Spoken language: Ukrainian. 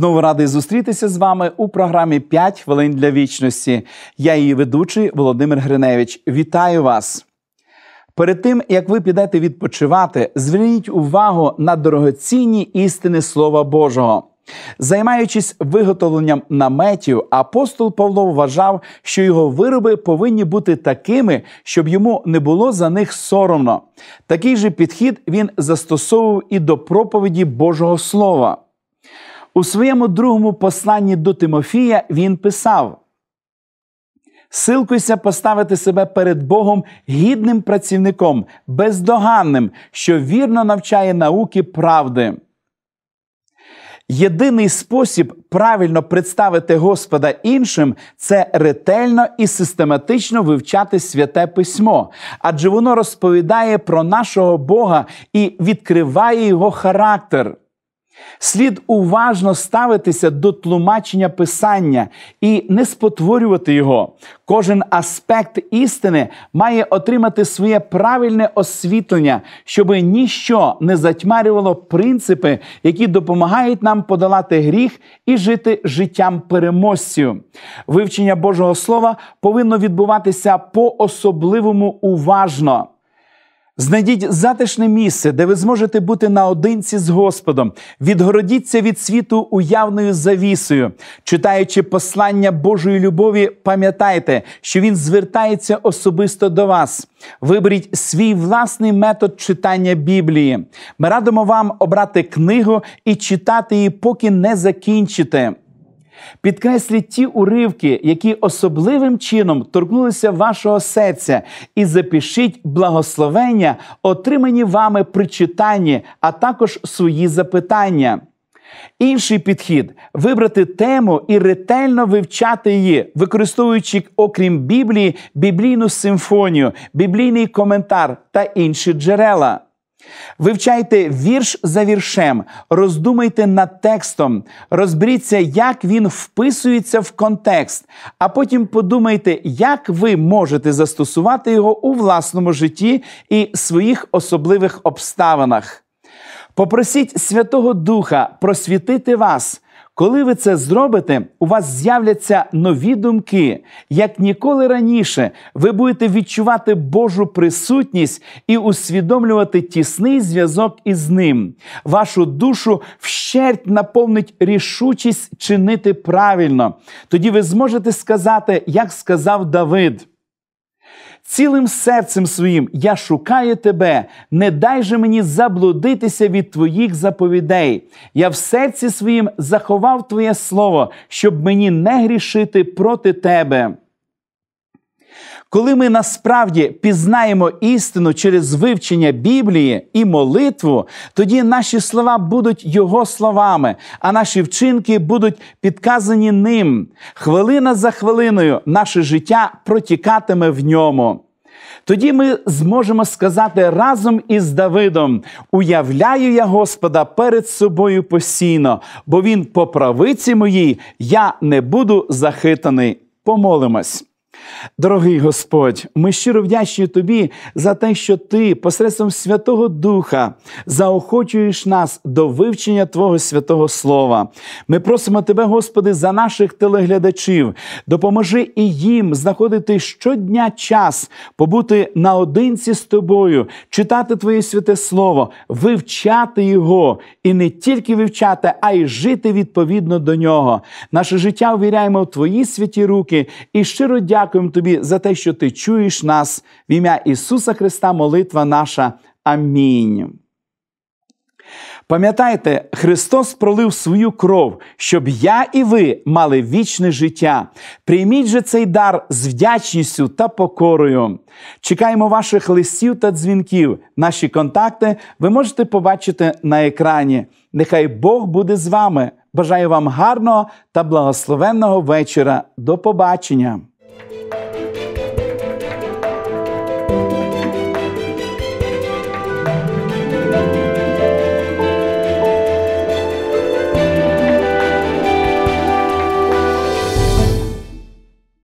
Знову радий зустрітися з вами у програмі «5 хвилин для вічності. Я її ведучий Володимир Гриневич. Вітаю вас! Перед тим як ви підете відпочивати, зверніть увагу на дорогоцінні істини Слова Божого. Займаючись виготовленням наметів, апостол Павло вважав, що його вироби повинні бути такими, щоб йому не було за них соромно. Такий же підхід він застосовував і до проповіді Божого Слова. У своєму другому посланні до Тимофія він писав: Силкуйся поставити себе перед Богом гідним працівником, бездоганним, що вірно навчає науки правди. Єдиний спосіб правильно представити Господа іншим це ретельно і систематично вивчати святе письмо, адже воно розповідає про нашого Бога і відкриває його характер. Слід уважно ставитися до тлумачення писання і не спотворювати його. Кожен аспект істини має отримати своє правильне освітлення, щоб ніщо не затьмарювало принципи, які допомагають нам подолати гріх і жити життям переможців. Вивчення Божого Слова повинно відбуватися по особливому уважно. Знайдіть затишне місце, де ви зможете бути наодинці з Господом. Відгородіться від світу уявною завісою. Читаючи послання Божої любові, пам'ятайте, що Він звертається особисто до вас. Виберіть свій власний метод читання Біблії. Ми радимо вам обрати книгу і читати її, поки не закінчите. Підкресліть ті уривки, які особливим чином торкнулися вашого серця, і запишіть благословення, отримані вами при читанні, а також свої запитання. Інший підхід вибрати тему і ретельно вивчати її, використовуючи, окрім Біблії, біблійну симфонію, біблійний коментар та інші джерела. Вивчайте вірш за віршем, роздумайте над текстом, розберіться, як він вписується в контекст, а потім подумайте, як ви можете застосувати його у власному житті і своїх особливих обставинах. Попросіть Святого Духа просвітити вас. Коли ви це зробите, у вас з'являться нові думки. Як ніколи раніше, ви будете відчувати Божу присутність і усвідомлювати тісний зв'язок із ним. Вашу душу вщерть наповнить рішучість чинити правильно. Тоді ви зможете сказати, як сказав Давид. Цілим серцем своїм я шукаю тебе, не дай же мені заблудитися від твоїх заповідей. Я в серці своїм заховав Твоє Слово, щоб мені не грішити проти тебе. Коли ми насправді пізнаємо істину через вивчення Біблії і молитву, тоді наші слова будуть Його словами, а наші вчинки будуть підказані ним. Хвилина за хвилиною наше життя протікатиме в ньому. Тоді ми зможемо сказати разом із Давидом: уявляю я Господа перед собою постійно, бо Він по правиці моїй я не буду захитаний. Помолимось. Дорогий Господь, ми щиро вдячні Тобі за те, що Ти посредством Святого Духа заохочуєш нас до вивчення Твого святого Слова. Ми просимо Тебе, Господи, за наших телеглядачів. Допоможи і їм знаходити щодня час, побути наодинці з тобою, читати Твоє святе Слово, вивчати Його і не тільки вивчати, а й жити відповідно до нього. Наше життя увіряємо в Твої святі руки і щиро дякуємо дякуємо Тобі за те, що Ти чуєш нас в ім'я Ісуса Христа, молитва наша. Амінь. Пам'ятайте, Христос пролив свою кров, щоб я і ви мали вічне життя. Прийміть же цей дар з вдячністю та покорою. Чекаємо ваших листів та дзвінків. Наші контакти ви можете побачити на екрані. Нехай Бог буде з вами. Бажаю вам гарного та благословенного вечора. До побачення!